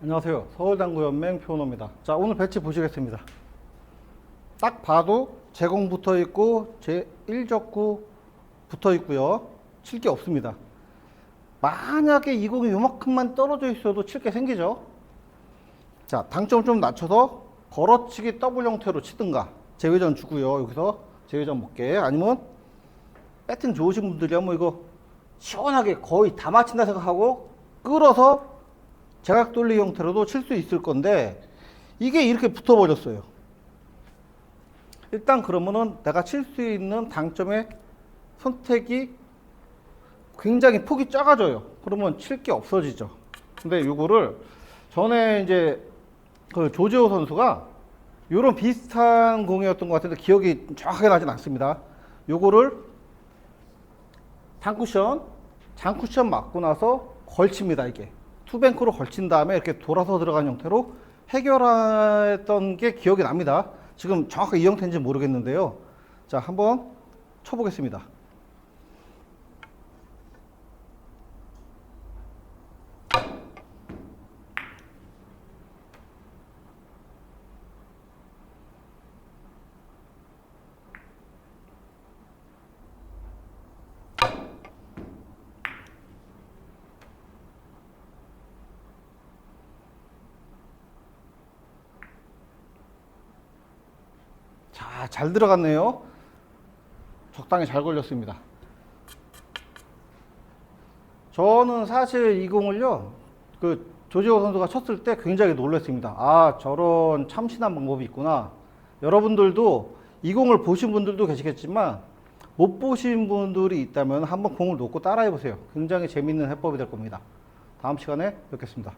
안녕하세요. 서울당구연맹 표노입니다. 자, 오늘 배치 보시겠습니다. 딱 봐도 제공 붙어 있고 제 1적구 붙어 있고요. 칠 게 없습니다. 만약에 이 공이 요만큼만 떨어져 있어도 칠 게 생기죠. 자, 당점 좀 낮춰서 걸어치기 더블 형태로 치든가 제외전 주고요. 여기서 제외전 먹게 아니면 배팅 좋으신 분들이야 뭐 이거 시원하게 거의 다 맞힌다 생각하고 끌어서 제각 돌리 형태로도 칠 수 있을 건데 이게 이렇게 붙어버렸어요. 일단 그러면은 내가 칠 수 있는 당점의 선택이 굉장히 폭이 작아져요. 그러면 칠 게 없어지죠. 근데 요거를 전에 이제 그 조지호 선수가 요런 비슷한 공이었던 것 같은데 기억이 정확하게 나진 않습니다. 요거를 장쿠션, 장쿠션 맞고 나서 걸칩니다, 이게. 투뱅크로 걸친 다음에 이렇게 돌아서 들어간 형태로 해결했던 게 기억이 납니다. 지금 정확하게 이 형태인지 모르겠는데요. 자, 한번 쳐보겠습니다. 자, 잘 들어갔네요. 적당히 잘 걸렸습니다. 저는 사실 이 공을요, 그 조지호 선수가 쳤을 때 굉장히 놀랐습니다. 아, 저런 참신한 방법이 있구나. 여러분들도 이 공을 보신 분들도 계시겠지만 못 보신 분들이 있다면 한번 공을 놓고 따라해 보세요. 굉장히 재밌는 해법이 될 겁니다. 다음 시간에 뵙겠습니다.